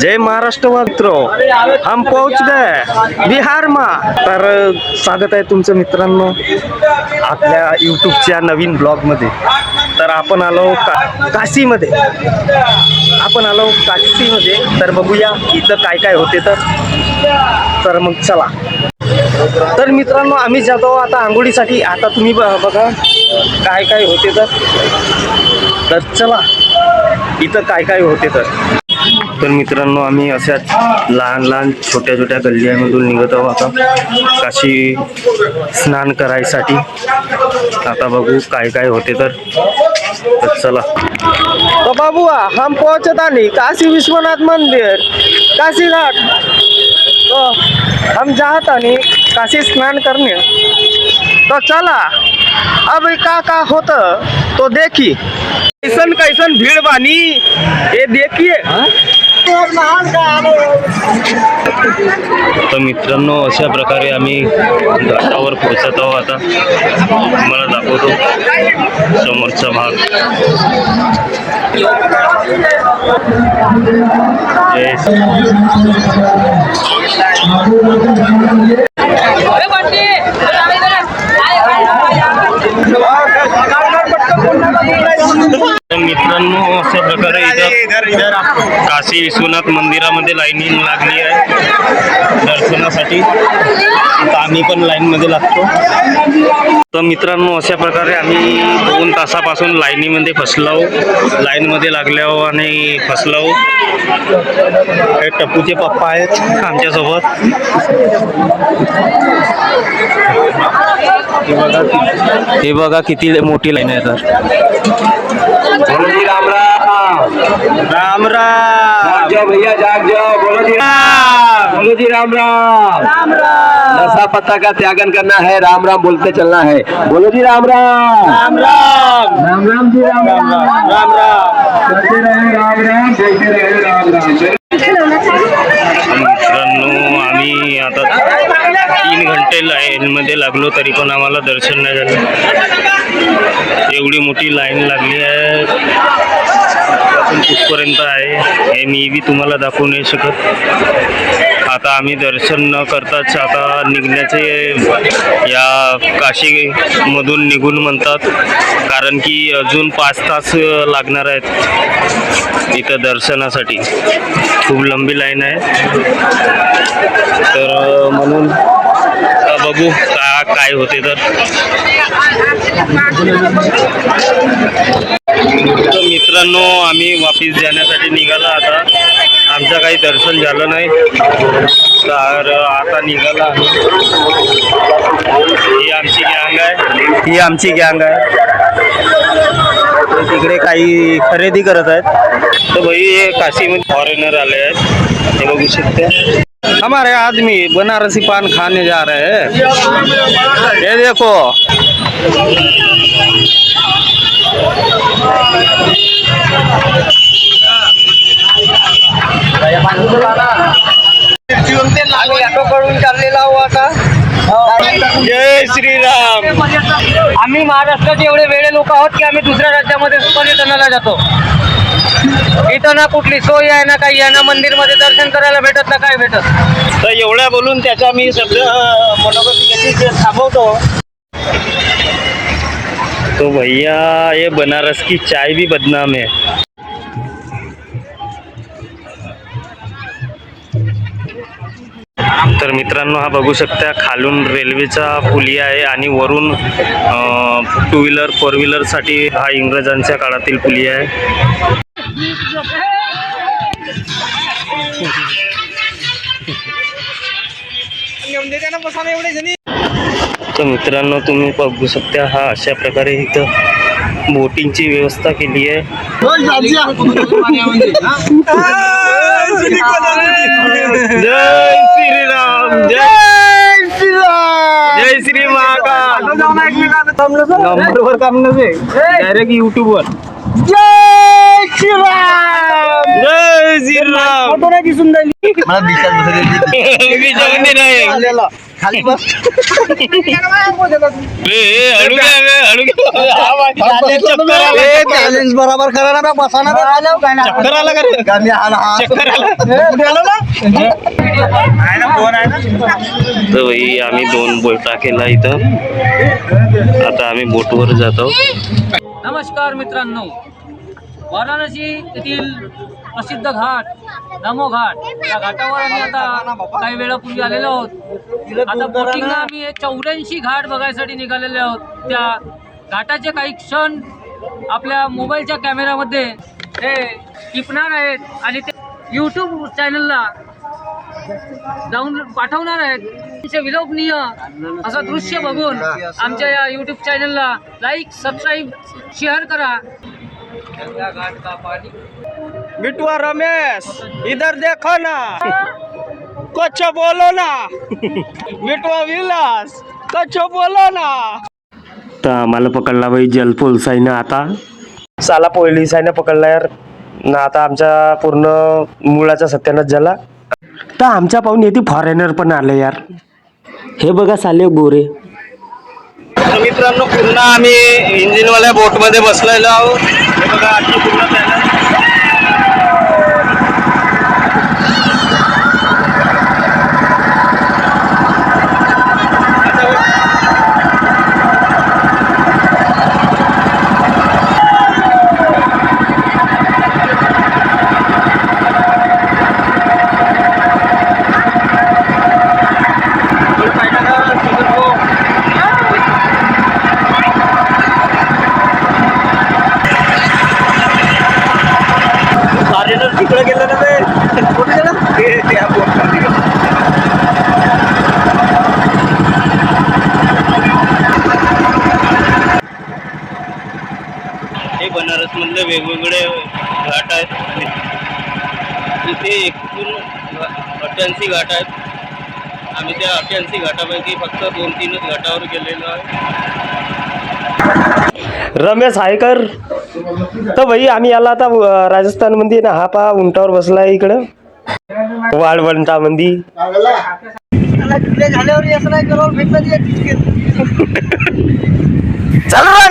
जय महाराष्ट्र मात्र हम पोहोच गए बिहार मा. तर स्वागत आहे तुमचं मित्रांनो आपल्या यूट्यूबच्या नवीन ब्लॉगमध्ये. तर आपण आलो का काशीमध्ये. आपण आलो काशीमध्ये. तर बघूया इथं काय काय होते तर. तर मग चला. तर मित्रांनो आम्ही जातो आता आंघोळीसाठी. आता तुम्ही बघा काय काय होते तर. तर चला इथं काय काय होते तर. तर मित्रांनो आम्ही अशाच लहान लहान छोट्या छोट्या गल्ल्यांमधून निघत आहोत आता. काशी स्नान करायसाठी. आता बघू काय काय होते तर. चला. तो बाबू हम पोहोचत आणि काशी विश्वनाथ मंदिर काशीघाट तो हम जात आणि काशी स्नान करणे. तो चला. अब का का होत तो देखी कैसन कैसन भीड़ बानी ये देखिए। तर मित्रांनो अशा प्रकारे आम्ही घाटावर पोहोचत आहोत आता. तुम्हाला दाखवतो समोरचा भाग. जय मित्रांनो अशा प्रकारे इथं काशी विश्वनाथ मंदिरामध्ये लाईनी लागली आहे दर्शनासाठी. आता आम्ही पण लाईनमध्ये लागतो. तर मित्रांनो अशा प्रकारे आम्ही दोन तासापासून लाईनीमध्ये फसलो लाईनमध्ये लागल्यावर आणि फसलो हे टप्पूचे पप्पा आहेत आमच्यासोबत. हे बघा हे बघा किती मोठी लाईन आहे तर. बोलो जी राम राम राम राम जाग जाओ भैया जाग जाओ बोलो जी राम बोलो जी राम राम राम राम नशा पत्ता का त्यागन करना है राम राम बोलते चलना है बोलो जी राम राम राम राम राम राम जी राम राम राम राम राम चलते रहे राम राम बोलते रहे राम राम मित्रांनो आम्ही आता तीन घंटे लाईनमध्ये लागलो तरी पण आम्हाला दर्शन नाही झालं. एवढी मोठी लाईन लागली आहे. कुठपर्यंत आहे हे मी बी तुम्हाला दाखवू नाही शकत. आता आम्ही दर्शन न करताच आता निघण्याचे या काशीमधून निघून म्हणतात. कारण की अजून पाच तास लागणार आहेत इथं दर्शनासाठी. खूप लंबी लाईन आहे. बघू का काय होते तर. तर मित्रांनो आम्ही वापिस जाण्यासाठी निघाला आता. आमचं काही दर्शन झालं नाही. तर आता निघाला ही आमची गँग आहे. ही आमची गँग आहे. तिकडे काही खरेदी करत आहेत. तर भाई हे काशीमध्ये फॉरेनर आले आहेत. हे बघू शकते. हमारे आदमी बनारसी पान खाने जा रहे हैं। ये देखो। कडून चाललेला आहो आता जय श्रीराम। आम्ही महाराष्ट्राचे एवढे वेळे लोक आहोत की आम्ही दुसऱ्या राज्यामध्ये पर्यटनाला जातो. इथं ना कुठली सोय आहे ना काही आहे ना मंदिरमध्ये दर्शन करायला भेटत ना काय भेटत? तर एवढ्या बोलून त्याचा मी सगळं थांबवतो. तो भैया ये बनारस की चाय भी बदनाम है. तर मित्रांनो हा बघू शकता खालून रेल्वेचा पुलिया आहे आणि वरून टू व्हीलर फोर व्हीलरसाठी हा इंग्रजांच्या काळातील पुलिया आहे. तर मित्रांनो तुम्ही बघू शकता हा अशा प्रकारे इथं बोटिंगची व्यवस्था केली आहे. जय श्रीराम जय श्रीराम. जय श्री महाकाल नंबरवर काम नसे डायरेक्ट युट्यूबवर जय श्रीराम जय श्रीराम! फोटो नाही दिसून राहिली. मला खाली बस. चॅलेंज बरोबर करा ना बसा ना. चक्कर आला तर भाई आम्ही दोन बोटा केला इथं. आता आम्ही बोटवर जातो. नमस्कार मित्रांनो. वाराणसी येथील प्रसिद्ध घाट नमो घाट. या घाटावर आम्ही आता काही वेळापूर्वी आलेलो आहोत. आता बोटिंगला आम्ही चौऱ्याऐंशी घाट बघायसाठी निघालेले आहोत. त्या घाटाचे काही क्षण आपल्या मोबाईलच्या कॅमेऱ्यामध्ये हे टिपणार आहेत आणि ते यूट्यूब चॅनलला जाऊन पाठवणार आहेत. त्यांचे विलोभनीय असं दृश्य बघून आमच्या या युट्यूब चॅनलला लाईक सबस्क्राईब शेअर करा. गंगा घाट का पाणी बिटवा रमेश इधर देखो ना। कुछ बोलो ना। बिटवा विलास कुछ बोलो ना। तर आम्हाला पकडला बाई जलपोलसाईनं आता. साला पोलिसाईनं पकडला यार. ना आता आमच्या पूर्ण मुळाचा सत्यानाश झाला तर आमच्या पाहून येते फॉरेनर पण आले यार. हे बघा साले गोरे मित्रांनो पूर्ण आम्ही इंजिनवाल्या बोटमध्ये बसलेलो आहोत. हे बघा पूर्ण channel फॉरेनर तिकडे गेलं ना ते कुठे गेलं ते त्या बोटमध्ये गेलं हे बनारसमधले वेगवेगळे घाट आहेत इथे एकूण अठ्ठ्याऐंशी घाट आहेत. आम्ही त्या अठ्ठ्याऐंशी घाटापैकी फक्त दोन तीनच घाटावर गेलेलो आहे. रमेश हायकर तर भाई आम्ही याला आता अं, राजस्थानमध्ये ना हा पहा उंटावर बसलाय इकडं. वाळवंटामध्ये झाल्यावर चल रे